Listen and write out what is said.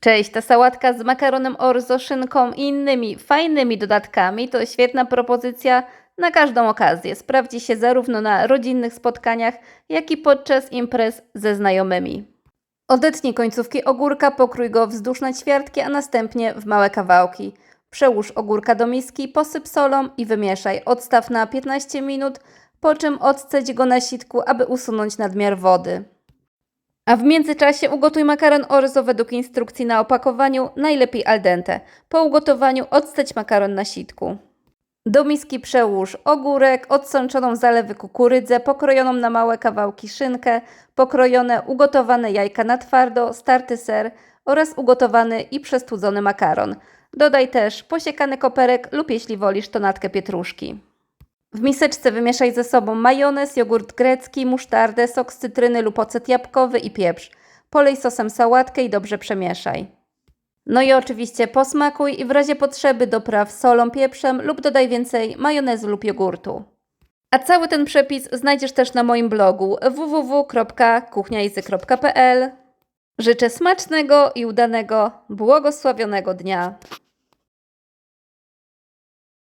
Cześć, ta sałatka z makaronem orzo, szynką i innymi fajnymi dodatkami to świetna propozycja na każdą okazję. Sprawdzi się zarówno na rodzinnych spotkaniach, jak i podczas imprez ze znajomymi. Odetnij końcówki ogórka, pokrój go wzdłuż na ćwiartki, a następnie w małe kawałki. Przełóż ogórka do miski, posyp solą i wymieszaj. Odstaw na 15 minut, po czym odcedź go na sitku, aby usunąć nadmiar wody. A w międzyczasie ugotuj makaron orzo według instrukcji na opakowaniu, najlepiej al dente. Po ugotowaniu odstać makaron na sitku. Do miski przełóż ogórek, odsączoną zalewy kukurydzę, pokrojoną na małe kawałki szynkę, pokrojone ugotowane jajka na twardo, starty ser oraz ugotowany i przestudzony makaron. Dodaj też posiekany koperek lub jeśli wolisz to natkę pietruszki. W miseczce wymieszaj ze sobą majonez, jogurt grecki, musztardę, sok z cytryny lub ocet jabłkowy i pieprz. Polej sosem sałatkę i dobrze przemieszaj. No i oczywiście posmakuj i w razie potrzeby dopraw solą, pieprzem lub dodaj więcej majonezu lub jogurtu. A cały ten przepis znajdziesz też na moim blogu www.kuchniajzy.pl. Życzę smacznego i udanego, błogosławionego dnia.